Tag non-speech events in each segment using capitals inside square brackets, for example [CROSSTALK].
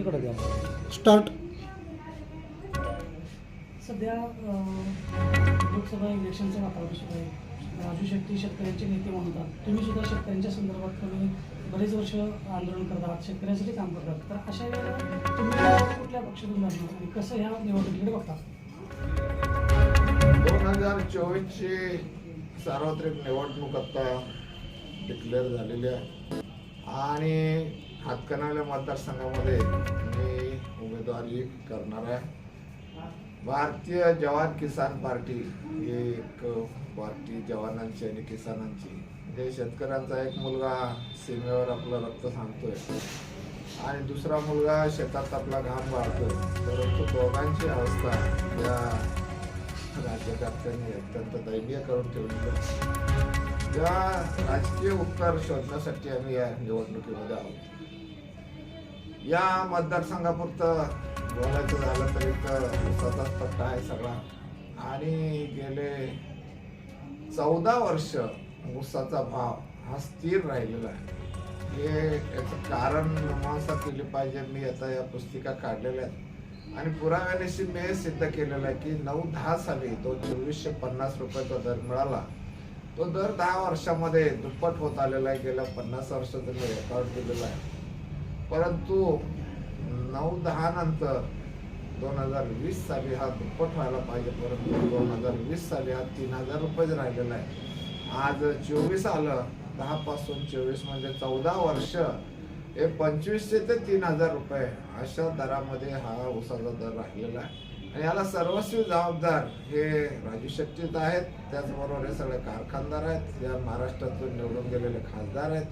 यशमीकडे द्या. स्टार्ट. सध्या अं, लोकसभा इलेक्शनचं वातावरण सुरू आहे. राजू शेट्टी शेतकऱ्यांचे नेते म्हणतात. तुम्ही सुद्धा शेतकऱ्यांच्या संदर्भात तुम्ही बरेच वर्ष आंदोलन करत आहात शेतकऱ्यांसाठी काम करतात. तर अशा वेळेला तुम्ही कुठल्या पक्षातून जाणार? आणि कसं ह्या निवडणुकीकडे बघता? दोन हजार चोवीसची सार्वत्रिक निवडणूक आता डिक्लेअर झालेली आहे. आणि हातकणंगले मतदारसंघामध्ये मी उमेदवारी करणार आहे. भारतीय जवान किसान पार्टी ही एक पार्टी जवानांची आणि किसानांची. म्हणजे शेतकऱ्यांचा एक मुलगा सीमेवर आपलं रक्त सांगतोय आणि दुसरा मुलगा शेतात आपला घाम वाढतोय परंतु दोघांची अवस्था या राज्यकर्त्यांनी अत्यंत दयनीय करून ठेवली या राजकीय उत्तर शोधण्यासाठी आम्ही या निवडणुकीमध्ये आहोत. या मतदारसंघापुरतं बोलायचं झालं तरी तर स्वतःच पट्टा आहे सगळा. आणि गेले चौदा वर्ष ऊसाचा भाव हा स्थिर राहिलेला आहे. हे याचं कारण मीमांसा केली पाहिजे. मी आता या पुस्तिका काढलेल्या आहेत. आणि पुराव्यानिशी मी हे सिद्ध केलेलं आहे की नऊ दहा साली तो चोवीसशे पन्नास रुपयाचा दर मिळाला. तो दर दहा वर्षामध्ये दुप्पट होत आलेला आहे. गेल्या पन्नास वर्षाचा मी रेकॉर्ड दिलेला आहे. परंतु नऊ दहा नंतर दोन हजार वीस साली हा दुप्पट व्हायला पाहिजे परंतु दोन हजार वीस साली हा तीन हजार रुपयेच राहिलेला आहे. आज चोवीस आलं दहा पासून चोवीस म्हणजे चौदा वर्ष हे पंचवीसशे ते तीन हजार रुपये अशा दरामध्ये हा ऊसाचा दर राहिलेला आहे. आणि याला सर्वस्वी जबाबदार हे राजू शेट्टीच आहेत त्याचबरोबर हे सगळे कारखानदार आहेत या महाराष्ट्रातून निवडून गेलेले खासदार आहेत.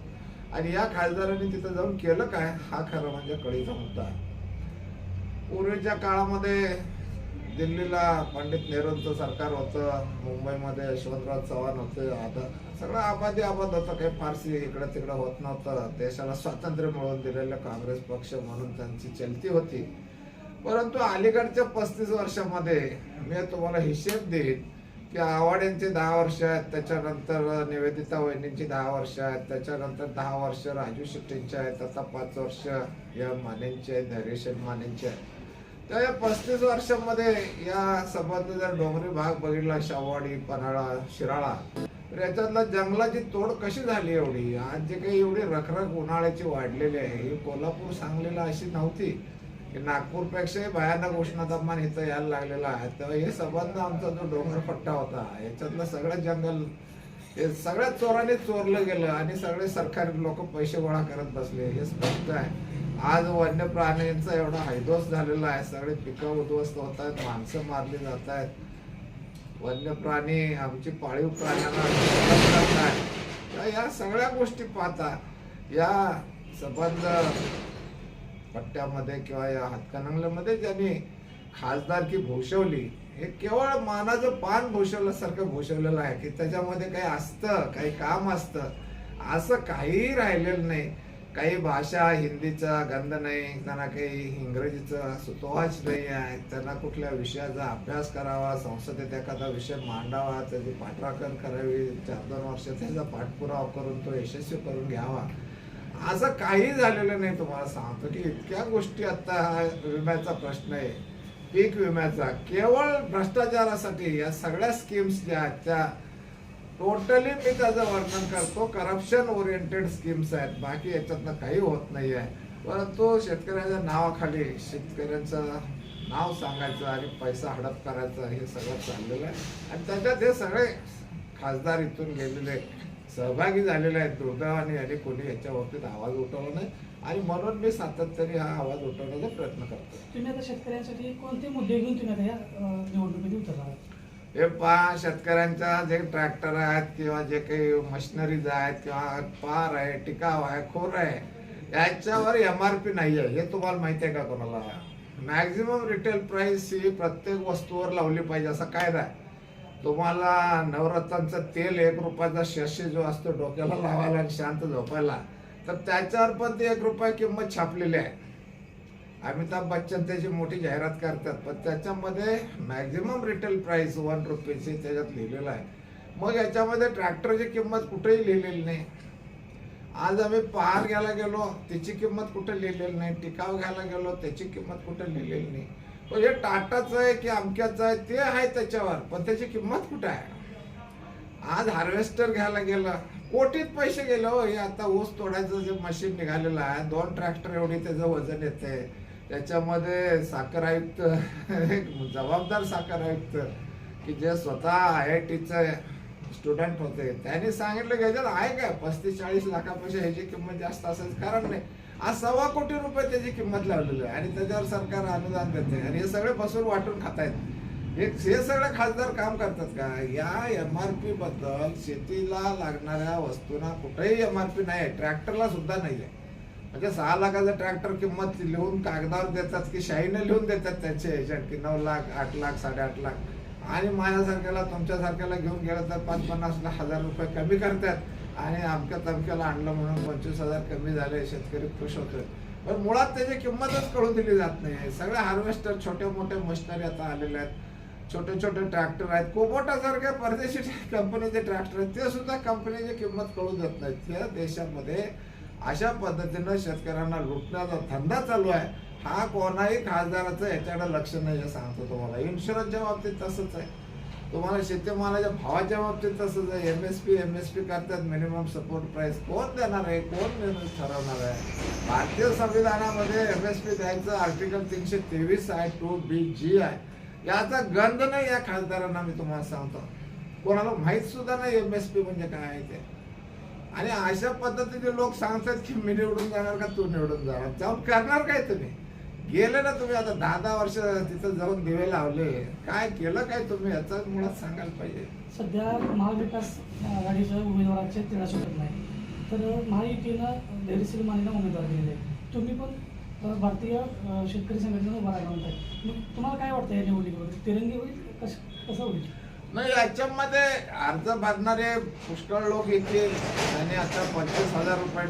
आणि या खासदारांनी तिथं जाऊन केलं काय? हा खरं म्हणजे कळीचा मुद्दा आहे. पूर्वीच्या काळामध्ये दिल्लीला पंडित नेहरूंचं सरकार होतं मुंबईमध्ये यशवंतराव चव्हाण होते आता सगळं आबादी आबाद होतं काही फारसी इकडं तिकडं होत नव्हतं. देशाला स्वातंत्र्य मिळवून दिलेलं काँग्रेस पक्ष म्हणून त्यांची चलती होती. परंतु अलीकडच्या पस्तीस वर्षामध्ये मी तुम्हाला हिशेब देईन की आव्हाड दहा वर्ष आहेत त्याच्यानंतर निवेदिता वहिनींची दहा वर्ष आहेत त्याच्यानंतर दहा वर्ष राजू शेट्टींचे आहेत आता पाच वर्ष या मानेंचे आहेत धैर्यश मानेंचे आहेत. तर या पस्तीस वर्षामध्ये या संबंध जर डोंगरी भाग बघितला शावाडी पन्हाळा शिराळा तर याच्यातला जंगलाची तोड कशी झाली एवढी? आज जे काही एवढी रखरख उन्हाळ्याची वाढलेली आहे ही कोल्हापूर सांगलीला अशी नव्हती. की नागपूरपेक्षाही भयानक उष्णतामान इथं यायला लागलेला आहे. तर हे संबंध आमचा जो डोंगर पट्टा होता याच्यातलं सगळं जंगल हे सगळ्या चोराने चोरलं गेलं आणि सगळे सरकारी लोक पैसे गोळा करत बसले. हे स्पष्ट आहे. आज वन्य प्राण्यांचा एवढा हैदोस झालेला आहे. सगळे पिकं उद्ध्वस्त होत आहेत माणसं मारली जात आहेत. वन्य प्राणी आमची पाळीव प्राण्यांना या सगळ्या गोष्टी पाहता या संबंध पट्ट्यामध्ये किंवा या हातकणंगल्यामध्ये ज्यांनी खासदारकी भूषवली हे केवळ मानाचं पान भूषवल्यासारखं भूषवलेलं आहे की त्याच्यामध्ये काही असतं काही काम असतं. असं काहीही राहिलेलं नाही. काही भाषा हिंदीचा गंध नाही त्यांना काही इंग्रजीचा सुतोवाच नाही आहे. त्यांना कुठल्या विषयाचा अभ्यास करावा संसदेत एखादा विषय मांडावा त्याची पाठराखण करावी चार दोन वर्ष त्याचा पाठपुरावा करून तो यशस्वी करून घ्यावा. असं काही झालेलं नाही तुम्हाला सांगतो की इतक्या गोष्टी आता हा विम्याचा प्रश्न आहे. पीक विम्याचा. केवळ भ्रष्टाचारासाठी या सगळ्या स्कीम्स ज्या आहेत त्या टोटली मी त्याचं वर्णन करतो. करप्शन ओरिएंटेड स्कीम्स आहेत. बाकी याच्यातनं काही होत नाही आहे परंतु शेतकऱ्याच्या नावाखाली शेतकऱ्यांचं नाव सांगायचं आणि पैसा हडप करायचं हे सगळं चाललेलं आहे. आणि त्याच्यात हे सगळे खासदार इथून गेलेले सहभागी झालेले आहेत दुर्दैवाने आणि कोणी याच्या बाबतीत आवाज उठवला नाही. आणि म्हणून मी सातत्याने हा आवाज उठवण्याचा प्रयत्न करतो. तुम्ही आता शेतकऱ्यांसाठी कोणते मुद्दे घेऊन तुम्ही आता या अं, निवडणुकीत उतरला आहात? हे पहा शेतकऱ्यांच्या जे ट्रॅक्टर आहेत किंवा जे काही मशिनरीज आहेत किंवा पार आहे टिकाव आहे खोर आहे याच्यावर एम आर पी नाही आहे. हे तुम्हाला माहिती आहे का कोणाला? मॅक्झिमम रिटेल प्राइस ही प्रत्येक वस्तूवर लावली पाहिजे असा कायदा आहे. तुम्हाला नवरत्नाचं तेल एक रुपयाचा शशी जो असतो डोक्याला लावायला आणि शांत झोपायला तर त्याच्यावर पण ते एक रुपया किंमत छापलेली आहे. अमिताभ बच्चन त्याची मोठी जाहिरात करतात पण त्याच्यामध्ये मॅक्झिमम रिटेल प्राइस वन रुपीची त्याच्यात लिहिलेलं आहे. मग याच्यामध्ये ट्रॅक्टरची किंमत कुठेही लिहिलेली नाही. आज आम्ही पहार घ्यायला गेलो त्याची किंमत कुठे लिहिलेली नाही टिकाव घ्यायला गेलो त्याची किंमत कुठे लिहिलेली नाही. पण हे टाटाचं आहे की अमक्याचं आहे ते आहे त्याच्यावर. पण त्याची किंमत कुठे आहे? आज हार्वेस्टर घ्यायला गेलं. कोटीत पैसे गेले हो हे आता ऊस तोडायचं जे मशीन निघालेलं आहे. दोन ट्रॅक्टर एवढी त्याचं वजन येते त्याच्यामध्ये साखर आयुक्त [LAUGHS] जबाबदार साखर आयुक्त की जे स्वतः आय आय टीचं स्टुडंट होते. त्यांनी सांगितलं की ह्याच्यात आहे काय? पस्तीस चाळीस लाखापेक्षा ह्याची किंमत जास्त असायचं कारण नाही. आज सव्वा कोटी रुपये त्याची किंमत लावलेली आहे. आणि त्याच्यावर सरकार अनुदान देते आणि हे सगळे बसून वाटून खातायत. हे हे सगळे खासदार काम करतात का? या एम आर पी बद्दल शेतीला लागणाऱ्या वस्तूंना कुठेही एम आर पी नाही आहे. ट्रॅक्टरला सुद्धा नाही आहे. म्हणजे सहा लाखाचं ट्रॅक्टर किंमत लिहून कागदावर देतात की शाईने लिहून देतात त्यांचे एजंट की नऊ लाख आठ लाख साडेआठ लाख. आणि माझ्यासारख्याला तुमच्यासारख्याला घेऊन गेलं तर पाच पन्नास हजार रुपये कमी करतात. आणि अमक्या तमक्याला आणलं म्हणून पंचवीस हजार कमी झाले शेतकरी खुश होतोय. पण मुळात त्याची किंमतच कळून दिली जात नाही. सगळे हार्वेस्टर छोट्या मोठ्या मशिनरी आता आलेल्या आहेत. छोटे छोटे ट्रॅक्टर आहेत. कोबोटासारख्या परदेशी कंपनीचे ट्रॅक्टर आहेत. ते सुद्धा कंपनीची किंमत कळून जात नाही. त्या देशामध्ये अशा पद्धतीनं शेतकऱ्यांना लुटण्याचा धंदा चालू आहे. हा कोणाही खासदाराचं याच्याकडे लक्ष नाही सांगतो तुम्हाला. इन्शुरन्सच्या बाबतीत तसंच आहे. तुम्हाला शेतीमालाच्या भावाच्या बाबतीत तसंच आहे M S P M S P करतात मिनिमम सपोर्ट प्राईस कोण देणार आहे? कोण निर्णय ठरवणार आहे? भारतीय संविधानामध्ये एम एस पी द्यायचं आर्टिकल तीनशे तेवीस आहे टू बी जी आहे. याचा गंध नाही या खासदारांना मी तुम्हाला सांगतो. कोणाला माहीत सुद्धा नाही एम एस पी म्हणजे काय आहे ते. आणि अशा पद्धतीने लोक सांगतात की मी निवडून जाणार का तू निवडून जाणार? जाऊन करणार काय तुम्ही? गेले ना तुम्ही आता दहा दहा वर्ष तिथं जाऊन दिवे लावले. काय केलं काय तुम्ही? याचाच मुळात सांगायला पाहिजे. सध्या महाविकास आघाडीच्या उमेदवाराचे तिळा सुटत नाही. तर महायुतीनं धैर्यशील मानेला उमेदवार दिलेले. तुम्ही पण भारतीय शेतकरी संघटनेनं उभा राहिला म्हणताय. मग तुम्हाला काय वाटतं या निवडणुकीमध्ये तिरंगी होईल कस कसं होईल? नाही याच्यामध्ये अर्ज भरणारे पुष्कळ लोक येतील. आणि आता पंचवीस हजार रुपये